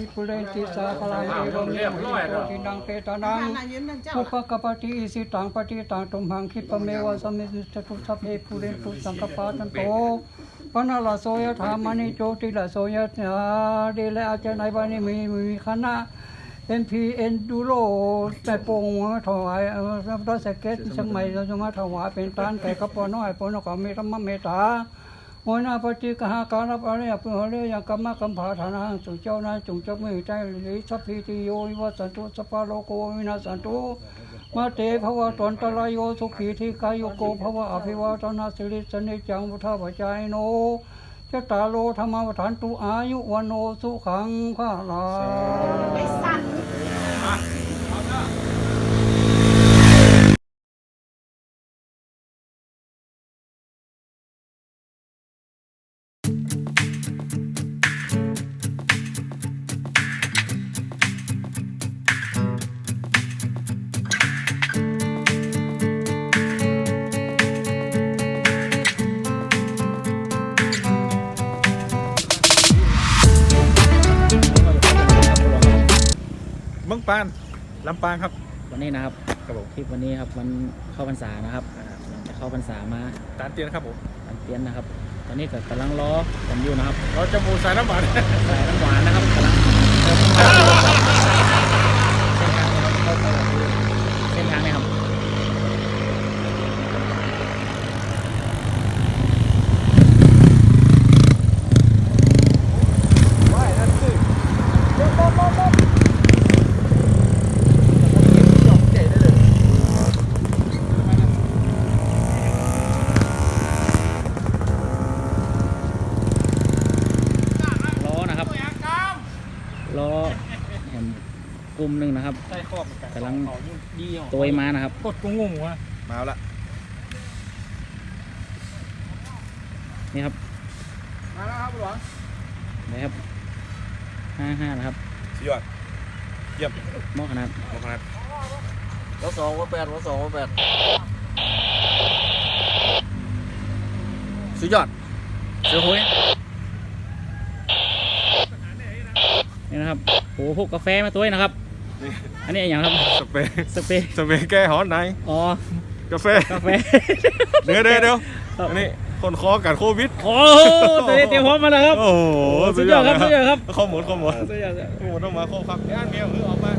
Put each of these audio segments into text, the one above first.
ริปุเรนติสาคลังเอวเมหิโตตินังเปตานังอุปกปปติอิสิตังปฏิตังตุมหังคิปะเมวะสมมิสตุสัพเพปุเรนตุสังกปาตันโตปนะละโสยธามณิโจติละโสยธาเดละอาจารย์ในบานิมีมีคณะเอ็นพีเอ็นดูโรแต่ปงมาถวายเออรับรัสเก็ตสมัยเราจะมาถวายเป็นตานแต่กระปอน้อยปนก็มีธรรมเมตตา โมนาปฏิกหาการรับอะไรเพื่อเรื่องยังกรรมกัมภาฐานังสุเจ้านาจงจะไม่ใจหรือสัพพิติโยวิวัสสันตุสปาโลโกวินาสันตุมาเตภวะตนตรายโยสุขีทีกายโยโกภวะอภิวาทนาสิริสนิจังพุทธวจายโนจตาโลธรรมวฐานตุอายุวันโนสุขังพระลาเมือง ปานลำปางครับ วันนี้นะครับครับผมคลิปวันนี้ครับวันเข้าพรรษานะครับหลังจากเข้าพรรษามาตานเตียนครับผมตันเตียนนะครับ ตอนนี้ก็กำลังรอกันอยู่นะครับเราจะมูสายน้ำหวานสายน้ำหวานนะครับกำลังเดินทางอยู่เส้นทางนี้ครับ ล้อนะครับล้อเห็นกลุ่มหนึ่งนะ ครับใช่ครอบกำลังตัวมานะครับกดกุ้งงงวะมาแล้วนี่ครับมาแล้วครับหลวงนี่ครับห้าห้านะครับสุดยอดเยี่ยมหม้อขนาดมากครับวัดสองวัดแปดวัดสองวัดแปดสุดยอดเสือโหยนี่นะครับโอ้โหพวกกาแฟมาตัวนี้นะครับ อันนี้อย่างครับสเปรย์สเปรย์สเปรย์แก้หอนไหนอ๋อกาแฟกาแฟเดี๋ยวเดี๋ยวเดี๋ยวอันนี้คนคอกันโควิดโอ้โหตัวนี้เตรียมพร้อมมาแล้วครับโอ้โหสุดยอดครับสุดยอดครับข้อมูลข้อมูลสุดยอดครับข้อมูลต้องมาข้อครับย่านเมียคือออกมา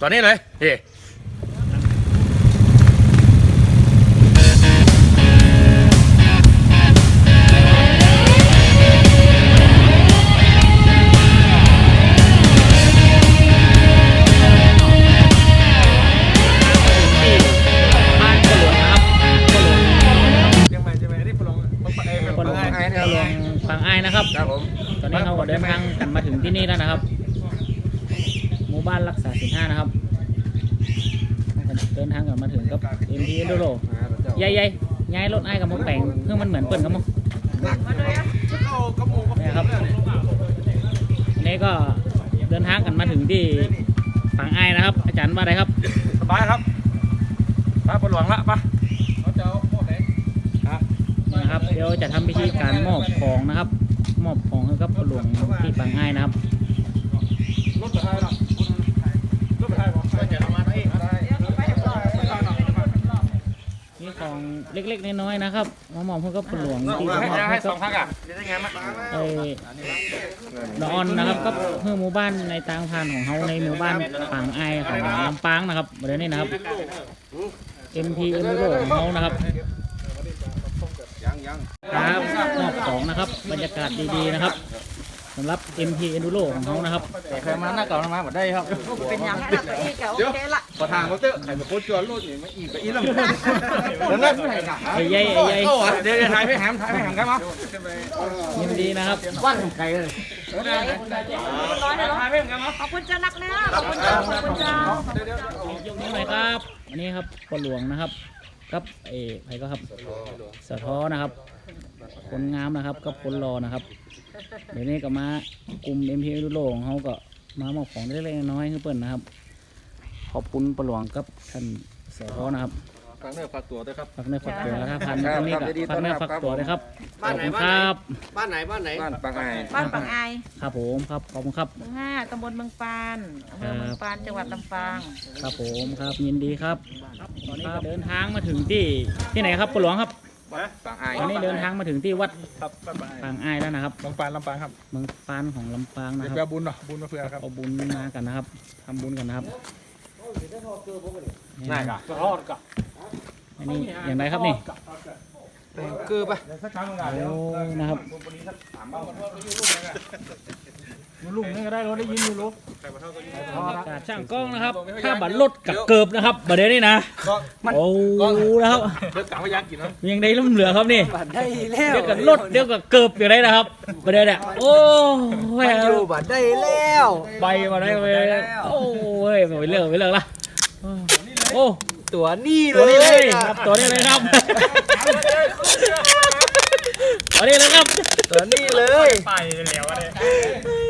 ตอนนี้เลยเฮ้ ใหญ่ใหญ่ย้ายรถไอ้ายกับมกแต่งเพื่อมันเหมือนเปิ่นกับมั้งนี่ครับอันนี้ก็เดินทางกันมาถึงที่ฝั่งไอ้ายนะครับ อาจารย์ว่าอะไรครับสบายครับมาพลวงละปะเขาจะเอาพวกไหนนี่นะครับเดี๋ยวจะทำพิธีการมอบของนะครับ มอบของให้กับหลวงที่ฝั่งไอ้ายนะครับรถไปไทยหรอรถไปไทยบอกจะทำมาได้ได้นี่ ของเล็กๆน้อยๆนะครับมามอมเพื่อก็ปหลวงที่มามอมเพื่อก็ไอ้ดอนนะครับก็เพื่อหมู่บ้านในตางพานของเขาในหมู่บ้านปางไอของลำปางนะครับเดี๋ยวนี้นะครับ MP เอ็มโรของเขานะครับยังยังครับมอบของนะครับบรรยากาศดีๆนะครับ สำหรับ MP Enduro ของเขานะครับใครมาหน้าเก่ามาบ่ได้ครับเป็นอย่างนั้นละอีกโอเคละขอทางเขาเตอะใครมาโคตรจวนรถนี่มาอีกไปอีกแล้วแล้วนั่นไงครับไอ้ใหญ่ไอ้ใหญ่เดี๋ยวถ่ายไปแหมถ่ายไปแหมกันมั้งยินดีนะครับวันไกลเลยร้อยเลยขอบคุณเจ้านักนะขอบคุณเจ้าขอบคุณเจ้ายกนิ้วหน่อยครับอันนี้ครับปหลวงนะครับกับเอใครก็ครับสะท้อนะครับ คนงามนะครับกับคนรอนะครับ เดี๋ยวนี้ก็มากลุ่ม MP Enduro ของเขาก็มามอบของเล็กๆน้อยๆให้เปิ้นนะครับ ขอบคุณปหลวงกับท่านสะท้อนะครับฟังเนื้อฟังตัวด้วยครับฝากเนื้อฝากตัวถ้าพันครับตรงนี้ครับก็ยินดีฝากเนื้อต้อนรับฝากตัวเลยครับขบ้าอนบไหนคุณบ้านคไหนรับบ้านไหนบ้านไหนบ้านปางไอบ้านปังไอครับผมครับขอบคุณครับหมู่ห้าตำบลเมืองปานอำเภอเมืองปานจังหวัดลำปางครับผมครับยินดีครับตอนนี้ก็เดินทางมาถึงที่ที่ไหนครับปหลวงครับ ปางไอตอนนี้เดินทางมาถึงที่วัดครับบ้านปางปางอ้ายแล้วนะครับลำปางลำปางครับเมืองปานของลำปางนะเดี๋ยวคไปรับเอาบุญเนาะบุญมาเพื่อครับเอาบุญมากันนะครับทำบุญกันนะครับง่ายกะรอดกะอันนี้อย่างไรครับนี่คือไปโอ้นะครับ ลุงนี่ก็ได้เราได้ยินอยู่ลูกบรรยากาศช่างกล้องนะครับถ้าบัตรลดกับเกิบนะครับบัตรเดี๋ยวนี้นะโอ้นะครับเดี๋ยวกลับมายักกินเนาะยังได้ลุ่มเหลือครับนี่บัตรได้แล้วเดี๋ยวกับลดเดี๋ยวกับเกิบอย่างไรนะครับบัตรเดี๋ยวเนี่ยโอ้ยอยู่บัตรได้แล้วใบมาได้ไปโอ้ยไปเลิกไปเลิกละโอ้ตัวนี่ตัวเลนี้เลยยครับตัวนี้เลยครับตัวนี้เลยครับตัวนี่เลยไปแล้วเ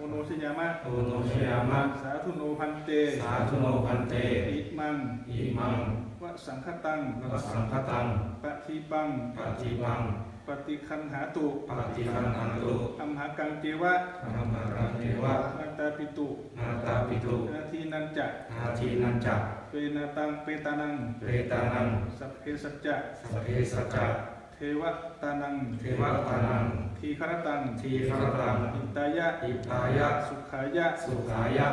โอโนชยามะโอโนชยามะ สาธุโนพันเต สาธุโนพันเต อิมัง อิมังวะสังฆตังวสังคตังปฏิปังปฏิปัง ปฏิคันหาตุปฏิคันหันตุอัมหากังเจวะธรรมรังเทวะนันตาปิตุนาตาปิตุนาทีนันจะนาทีนันจักเปนาตังเปตานังเปตานังสัพเพสัจจะสพเพสัจจะ เทวตานัง เทวตานัง ทีครตัง ทีฆรตัง อิตายะ อิตายะ สุขายะ สุขายะ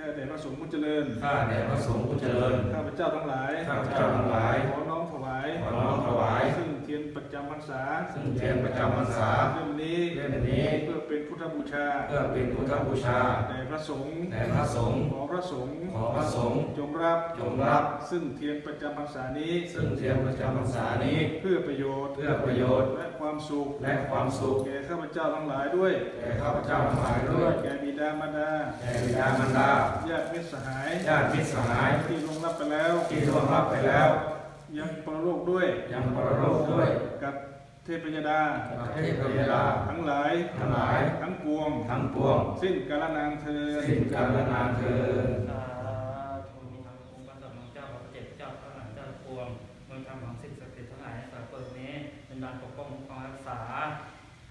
แค่แด่พระสงฆ์ผู้เจริญ ข้าแด่พระสงฆ์ผู้เจริญ ข้าพเจ้าทั้งหลาย ข้าพเจ้าทั้งหลาย ขอน้อมถวาย ขอน้อมถวาย ซึ่งเทียนประจำพรรษา ซึ่งเทียนประจำพรรษาเล่มนี้ เล่มนี้ เพื่อเป็นพุทธบูชา เพื่อเป็นพุทธบูชาแด่พระสงฆ์แด่พระสงฆ์ ขอพระสงฆ์ ขอพระสงฆ์ จงรับ จงรับ ซึ่งเทียนประจำพรรษานี้ ซึ่งเทียนประจำพรรษานี้ เพื่อประโยชน์ เพื่อประโยชน์และ ความสุขและความสุขแก่ข้าพเจ้าทั้งหลายด้วยแก่ข้าพเจ้าทั้งหลายด้วย แก่บิดามารดาแก่บิดามารดาญาติมิตรสหายญาติมิตรสหายที่ลงรับไปแล้วที่ร่วงรับไปแล้ว ยังปรโลกด้วยยังปรโลกด้วยกับเทพยดาประเทศเวลาทั้งหลาย ทั้งหลาย ทั้งปวง ทั้งปวง สิ้นกาลนานเธอญสิ้นกาลนานเทิน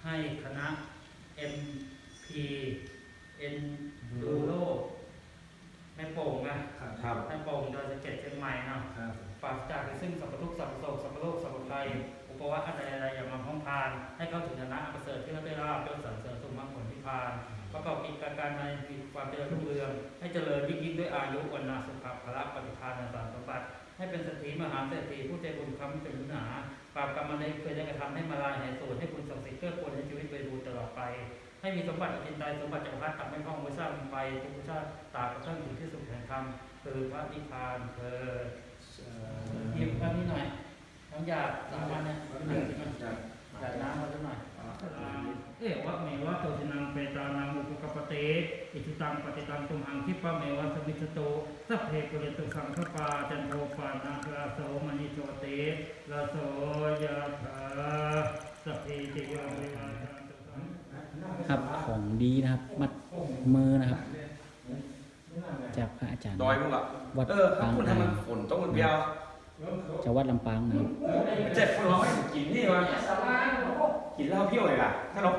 ให้คณะ MP Enduro แม่โป่งนะ ครับ แม่โป่งดอยสะเก็ดเชียงใหม่เนาะครับ ปราศจากซึ่งสัพพทุกข์สัพพโศกสัพพโลกสัพพภัยอุปวัตอะไรอะไรอย่ามาพ้องพาน ให้เข้าถึงฐานะอันประเสริฐที่เราได้รับยศสรรเสริญสุขมรรคผลนิพพานประกอบกิจการในมีความเจริญรุ่งเรือง ให้เจริญยิ่งยิ่งด้วยอายุวันนาสุขภาพละปฏิภาณสารสมบัติให้เป็นเศรษฐีมหาเศรษฐีผู้ใจบุญำถึงหนา บาปกรรมมันได้เคยได้กระทำให้มาลายหายสูญให้คุณศักดิ์สิทธิ์เกื้อกูลในชีวิตไปดูตลอดไป ให้มีสมบัติกินใจสมบัติจักรพรรดิตักไม่พ้องไว้สร้างไปทุกชาติตากระทั่งถึงที่สุดแห่งธรรมคือพระนิพพานเธอหยิบอันนี้หน่อยน้ำยาสามวันเนี่ยหยาดน้ำมาสักหน่อยเอวะเมวะโตสินังเปตานังอุปกปปเตอิทิตังปฏิตังตุมหังคิปะเมวะสมิจโตสัพเพปุเรตุสังคปาจันโทปานาคราโส มณิโชติลาโสยะถาสัพเพติโยวิวัชชันตุสังครับของดีนะครับ มัดมือนะครับ จากพระอาจารย์ดอยมึงอะวัดเออปางคุณไททำยมันฝนต้องมันเบียวจังหวัดลำปางนะครับเจ็บคนเราไม่กินนี่วะกินเหล้าเพี้ยวเลยล่ะถ้าเรา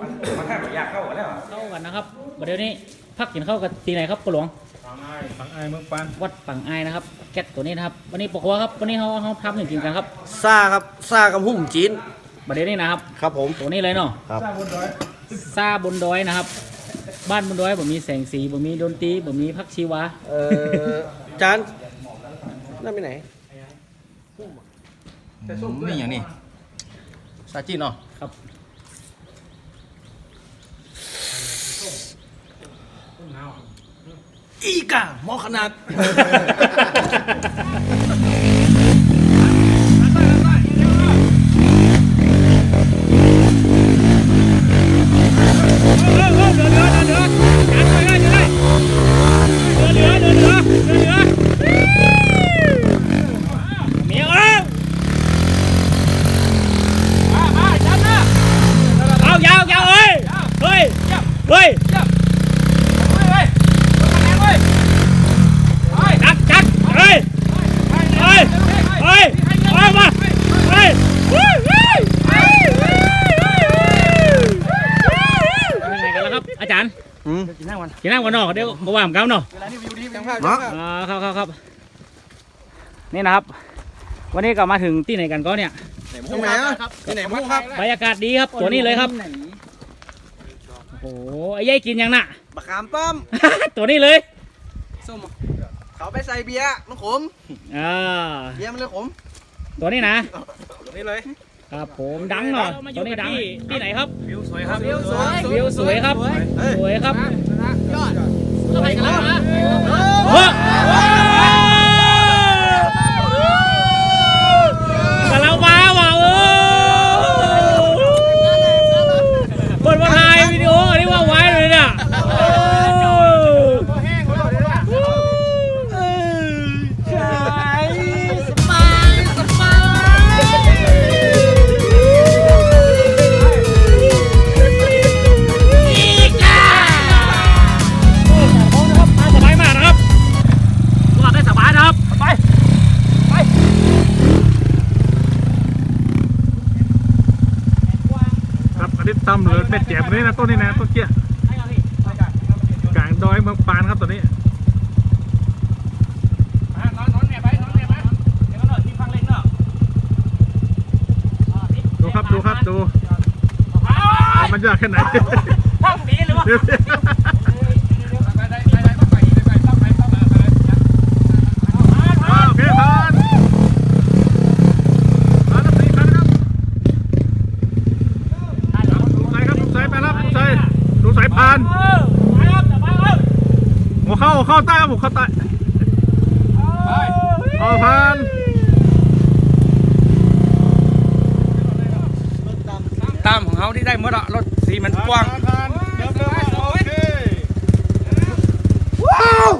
มันมันแค่อยากเข้ากันแล้วอะเข้ากันนะครับประเดี๋ยวนี้พักกินข้าวกับตีไหนครับปะหลวงปังไอ้ปังไอ้เมืองปานวัดปังไอายนะครับ แก๊สตัวนี้นะครับวันนี้ปกว่าครับวันนี้เขาเขาทำอย่างกินกันครับซาครับซากับหุ่มจีนประเดี๋ยวนี้นะครับ ครับผมตัวนี้เลยเนาะครับสร้างบนดอยซาบนดอยนะครับ บ้านบนดอยบ่มีแสงสีบ่มีดนตรีบ่มีพักชีวะเอ่อจานนั่นไปไหนนี่อย่างนี้ซาจินเนาะครับ อีกาหมอขนาด เมียเอ้ยเอายาวยาวเอ้ยเฮ้ยเฮ้ยจัดจัดเฮ้ยเฮ้ยเฮ้ยเอามาเฮ้ยเฮ้ยเฮ้ยเฮ้ยเป็นไงกันแล้วครับอาจารย์ อืม กินน้ำก่อน เนาะเดี๋ยวบ่ว่ามกันเนาะเนาะอ่าครับครับครับนี่นะครับ วันนี้ก็มาถึงที่ไหนกันก็เนี่ยตรงไหนอะที่ไหนมุกครับ บรรยากาศดีครับตัวนี้เลยครับ โอ้โหไอ้ยัยกินยังน่ะบักขามป้อม ตัวนี้เลยส้มเขาไปใส่เบียร์มันขมอ่าเบียร์มันเลยขม ตัวนี้นะตรงนี้เลยครับผมดังเนาะตัวนี้ดังที่ไหนครับ วิวสวยครับ วิวสวยวิวสวยครับเฮ้ยสวยครับยอด เข้าไปกันแล้วนะ ยากแค่ไหนฟังดีหรือว่าเดี๋ยวสิอ่าโอเคผ่านผ่านครับสี่คันครับดูสายครับดูสายไปแล้วดูสายดูสายผ่านหัวเข้าหัวเข้าใต้ครับหัวเข้าใต้เอาผ่านตามของเขาที่ได้เมื่อละรถ สีมันกว้างว้าว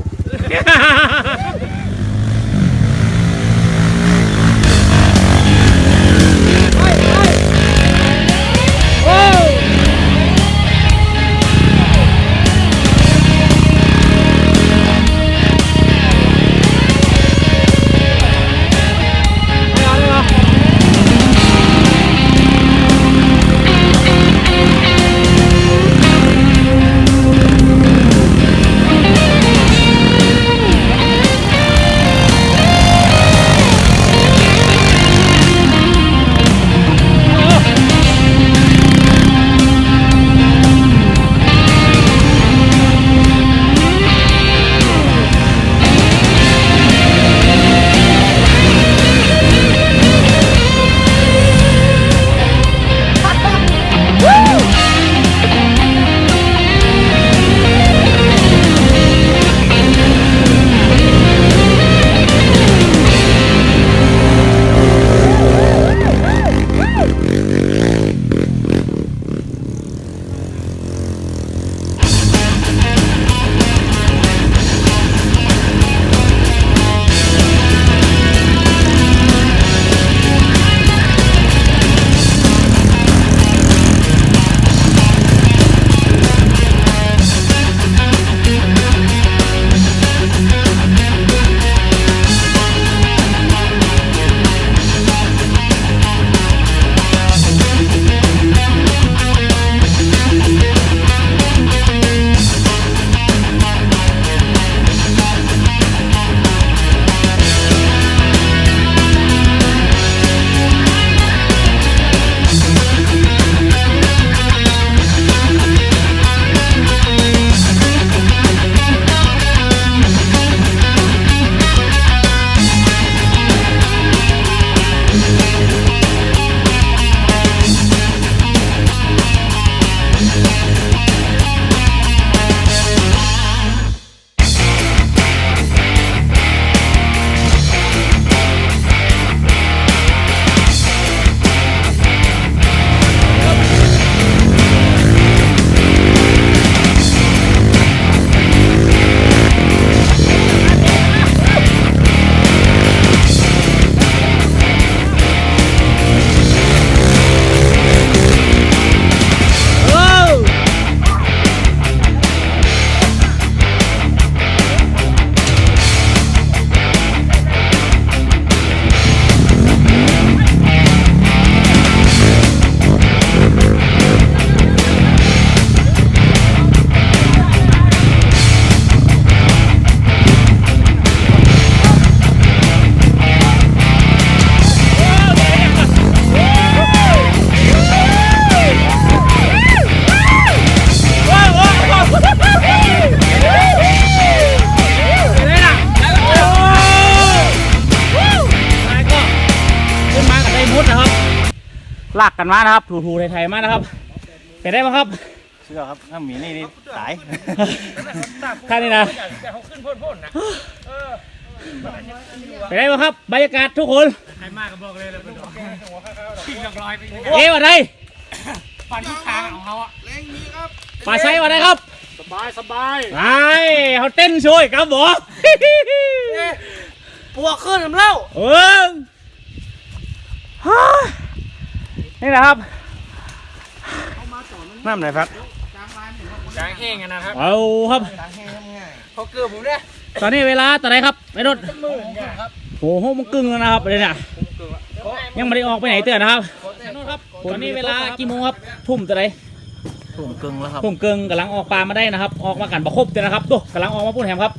มานะครับถูๆไทยๆมานะครับเป็นได้ไหมครับ เชื่อครับถ้าหมีนี่นี่ตายท่านนี่นะ แต่เขาขึ้นพ่นๆนะเป็นได้ไหมครับบรรยากาศทุกคนใครมากก็บอกเลยเลยเป็นดอกทิ้งดอกลอยไปเอ๊ะวันไหนฟันที่ทางของเขาอะป่าไซวันไหนครับสบายสบายไอ้เขาเต้นช่วยครับบอปวกขึ้นน้ำเล่าเออฮ่า นี่นะครับน้ำไหนครับจางแห้งกันนะครับเอาครับเขาเกือบผมเนี่ยตอนนี้เวลาตอนไหนครับไปรถโอ้โหมันกึ่งแล้วนะครับเลยเนี่ยยังไม่ได้ออกไปไหนเตือนนะครับตอนนี้เวลากี่โมงครับทุ่มตอนไหนถุงกึ่งแล้วครับทุ่มเกิงกำลังออกปลามาได้นะครับ ออกมากันประคบเตือนนะครับตัวกำลังออกมาพูดแฮมครับ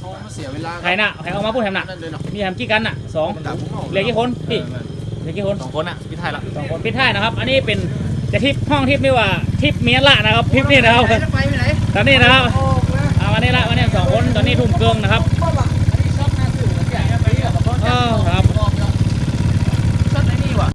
เขามาเสียเวลาใครน่ะใครออกมาพูดแฮมน่ะนั่นเลยเนาะมีแฮมกี่กันน่ะสองเหลือกี่คนพี่ เหลือกี่คนสองคนอะพี่ไทยละสองคนพิดท้ายนะครับ อันนี้เป็นจะทริปห้องทริปนี่ว่าทริปเมียนละนะครับทริปนี่นะครับไปไปไหนตอนนี้นะครับเอาวันนี้ละวันนี้สองคนตอนนี้ทุ่มเกิงนะครับ